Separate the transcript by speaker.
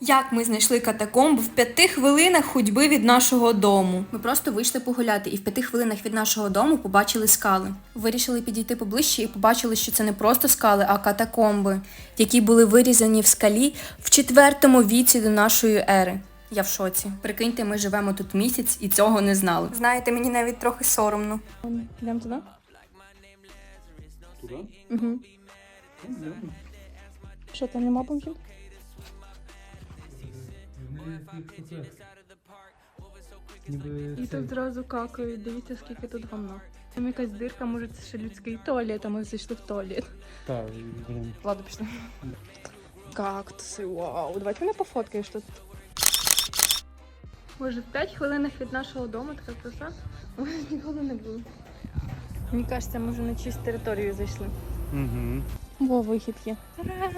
Speaker 1: Як ми знайшли катакомб в п'яти хвилинах ходьби від нашого дому? Ми просто вийшли погуляти і в п'яти хвилинах від нашого дому побачили скали. Вирішили підійти поближче і побачили, що це не просто скали, а катакомби, які були вирізані в скалі в четвертому віці до нашої ери. Я в шоці. Прикиньте, ми живемо тут місяць і цього не знали. Знаєте, мені навіть трохи соромно. Йдемо туди?
Speaker 2: Туди?
Speaker 1: Угу. Що там нема бомжів?
Speaker 2: Ніби
Speaker 3: І тут зразу какають, дивіться, скільки тут гамна. Там якась дирка, може це ще людський туалет, а ми зайшли в туалет.
Speaker 2: Так, блін.
Speaker 3: Ладно, пішли. Кактуси, вау. Давайте мене пофоткаєш тут. Може, в 5 хвилинах від нашого дому така краса. Ми ніколи не були. Мені кажеться, ми вже на чиїсь територію зайшли.
Speaker 2: Угу.
Speaker 3: Во, вихід є. Ура!